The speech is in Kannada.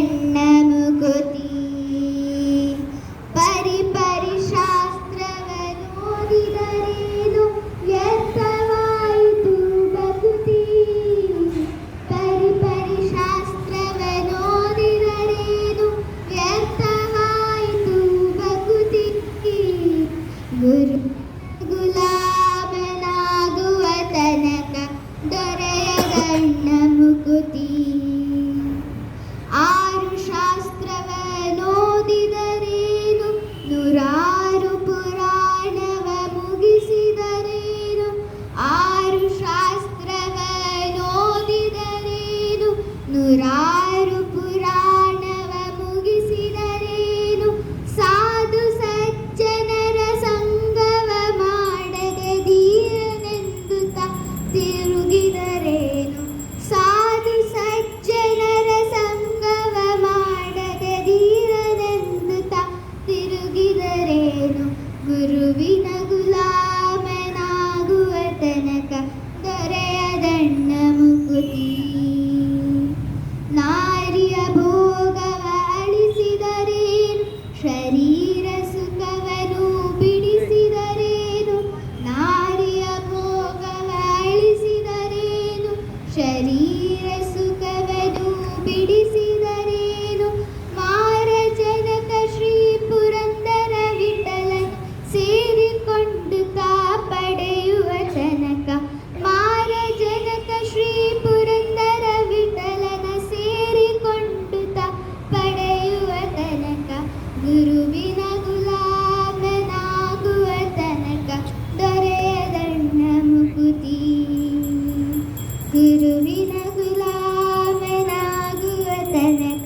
ण्णमुकुति परिपरिशास्त्रवरोदिदरेदु यत्तवायितु भकुति परिपरिशास्त्रवरोदिदरेदु यत्तवायितु भकुति गुरु ನೂರಾರು ಪುರಾಣವ ಮುಗಿಸಿದರೇನು? ಸಾಧು ಸಜ್ಜನರ ಸಂಗವ ಮಾಡದೆ ದೀರನೆಂದುತ ತಿರುಗಿದರೇನು ಸಾಧು ಸಜ್ಜನರ ಸಂಗವ ಮಾಡದೆ ದೀರನೆಂದುತ ತಿರುಗಿದರೇನು ಗುರುವಿನ ಗುರು ಗುರುವಿನ ಗುಲಾಮನಾಗುವ ತನಕ ದೊರೆಯದಣ್ಣ ಮುಕುತಿ ಗುರುವಿನ ಗುಲಾಮನಾಗುವ ತನಕ